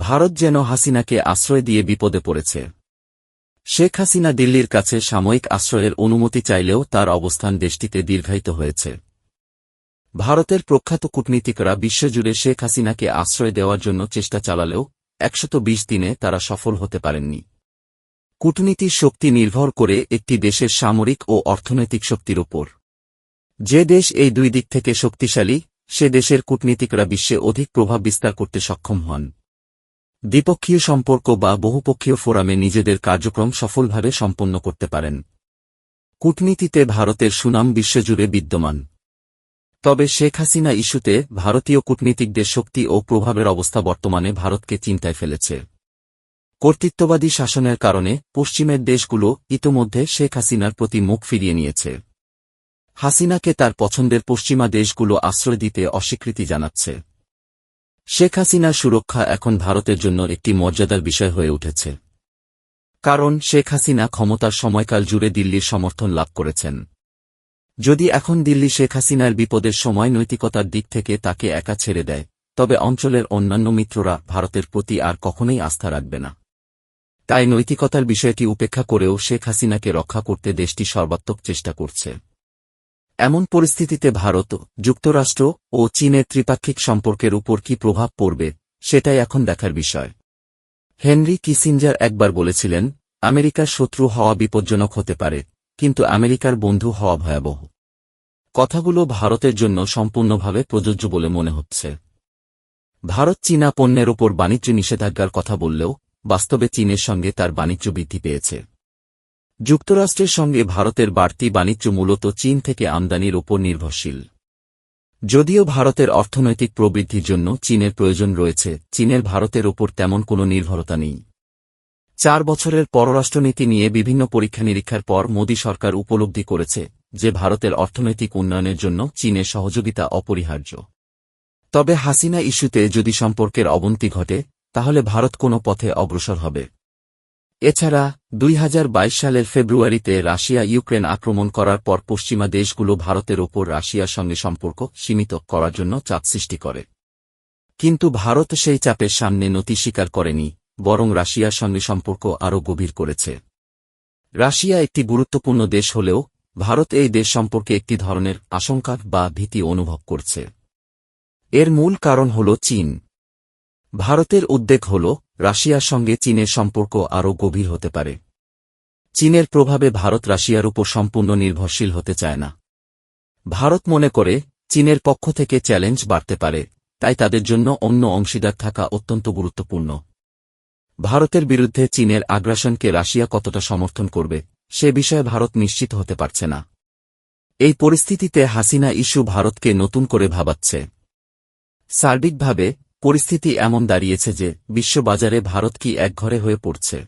ভারত যেন হাসিনাকে আশ্রয় দিয়ে বিপদে পড়েছে। শেখ হাসিনা দিল্লির কাছে সাময়িক আশ্রয়ের অনুমতি চাইলেও তার অবস্থান দেশটিতে দীর্ঘায়িত হয়েছে। ভারতের প্রখ্যাত কূটনীতিকরা বিশ্বজুড়ে শেখ হাসিনাকে আশ্রয় দেওয়ার জন্য চেষ্টা চালালেও একশত দিনে তারা সফল হতে পারেননি। কূটনীতির শক্তি নির্ভর করে একটি দেশের সামরিক ও অর্থনৈতিক শক্তির উপর। যে দেশ এই দুই দিক থেকে শক্তিশালী, সে দেশের কূটনীতিকরা বিশ্বে অধিক প্রভাব বিস্তার করতে সক্ষম হন। দ্বিপক্ষীয় সম্পর্ক বা বহুপক্ষীয় ফোরামে নিজেদের কার্যক্রম সফলভাবে সম্পন্ন করতে পারেন। কূটনীতিতে ভারতের সুনাম বিশ্বজুড়ে বিদ্যমান। তবে শেখ হাসিনা ইস্যুতে ভারতীয় কূটনীতিকদের শক্তি ও প্রভাবের অবস্থা বর্তমানে ভারতকে চিন্তায় ফেলেছে। কর্তৃত্ববাদী শাসনের কারণে পশ্চিমের দেশগুলো ইতোমধ্যে শেখ হাসিনার প্রতি মুখ ফিরিয়ে নিয়েছে। হাসিনাকে তার পছন্দের পশ্চিমা দেশগুলো আশ্রয় দিতে অস্বীকৃতি জানাচ্ছে। শেখ হাসিনার সুরক্ষা এখন ভারতের জন্য একটি মর্যাদার বিষয় হয়ে উঠেছে। কারণ শেখ হাসিনা ক্ষমতার সময়কাল জুড়ে দিল্লির সমর্থন লাভ করেছেন। যদি এখন দিল্লি শেখ হাসিনার বিপদের সময় নৈতিকতার দিক থেকে তাকে একা ছেড়ে দেয়, তবে অঞ্চলের অন্যান্য মিত্ররা ভারতের প্রতি আর কখনোই আস্থা রাখবে না। তাই নৈতিকতার বিষয়টি উপেক্ষা করেও শেখ হাসিনাকে রক্ষা করতে দেশটি সর্বাত্মক চেষ্টা করছে। এমন পরিস্থিতিতে ভারত, যুক্তরাষ্ট্র ও চীনের ত্রিপাক্ষিক সম্পর্কের উপর কি প্রভাব পড়বে, সেটাই এখন দেখার বিষয়। হেনরি কিসিঞ্জার একবার বলেছিলেন, আমেরিকার শত্রু হওয়া বিপজ্জনক হতে পারে, কিন্তু আমেরিকার বন্ধু হওয়া ভয়াবহ। কথাগুলো ভারতের জন্য সম্পূর্ণভাবে প্রযোজ্য বলে মনে হচ্ছে। ভারত চীনা পণ্যের ওপর বাণিজ্য নিষেধাজ্ঞার কথা বললেও, বাস্তবে চীনের সঙ্গে তার বাণিজ্য বৃদ্ধি পেয়েছে। যুক্তরাষ্ট্রের সঙ্গে ভারতের বাড়তি বাণিজ্য মূলত চীন থেকে আমদানির ওপর নির্ভরশীল। যদিও ভারতের অর্থনৈতিক প্রবৃদ্ধির জন্য চীনের প্রয়োজন রয়েছে, চীনের ভারতের ওপর তেমন কোনো নির্ভরতা নেই। চার বছরের পররাষ্ট্রনীতি নিয়ে বিভিন্ন পরীক্ষা নিরীক্ষার পর মোদী সরকার উপলব্ধি করেছে যে ভারতের অর্থনৈতিক উন্নয়নের জন্য চীনের সহযোগিতা অপরিহার্য। তবে হাসিনা ইস্যুতে যদি সম্পর্কের অবনতি ঘটে, তাহলে ভারত কোনো পথে অগ্রসর হবে। এছাড়া, দুই হাজার বাইশ সালের ফেব্রুয়ারিতে রাশিয়া ইউক্রেন আক্রমণ করার পর পশ্চিমা দেশগুলো ভারতের ওপর রাশিয়ার সঙ্গে সম্পর্ক সীমিত করার জন্য চাপ সৃষ্টি করে। কিন্তু ভারত সেই চাপের সামনে নতি স্বীকার করেনি, বরং রাশিয়ার সঙ্গে সম্পর্ক আরও গভীর করেছে। রাশিয়া একটি গুরুত্বপূর্ণ দেশ হলেও, ভারত এই দেশ সম্পর্কে একটি ধরনের আশঙ্কা বা ভীতি অনুভব করছে। এর মূল কারণ হল চীন। ভারতের উদ্বেগ হল রাশিয়ার সঙ্গে চীনের সম্পর্ক আরও গভীর হতে পারে। চীনের প্রভাবে ভারত রাশিয়ার উপর সম্পূর্ণ নির্ভরশীল হতে চায় না। ভারত মনে করে, চীনের পক্ষ থেকে চ্যালেঞ্জ বাড়তে পারে, তাই তাদের জন্য অন্য অংশীদার থাকা অত্যন্ত গুরুত্বপূর্ণ। ভারতের বিরুদ্ধে চীনের আগ্রাসনকে রাশিয়া কতটা সমর্থন করবে, সে বিষয়ে ভারত নিশ্চিত হতে পারছে না। এই পরিস্থিতিতে হাসিনা ইস্যু ভারতকে নতুন করে ভাবাচ্ছে। সার্বিকভাবে পরিস্থিতি এমন দাঁড়িয়েছে যে বিশ্ববাজারে ভারত কি একঘরে হয়ে পড়ছে।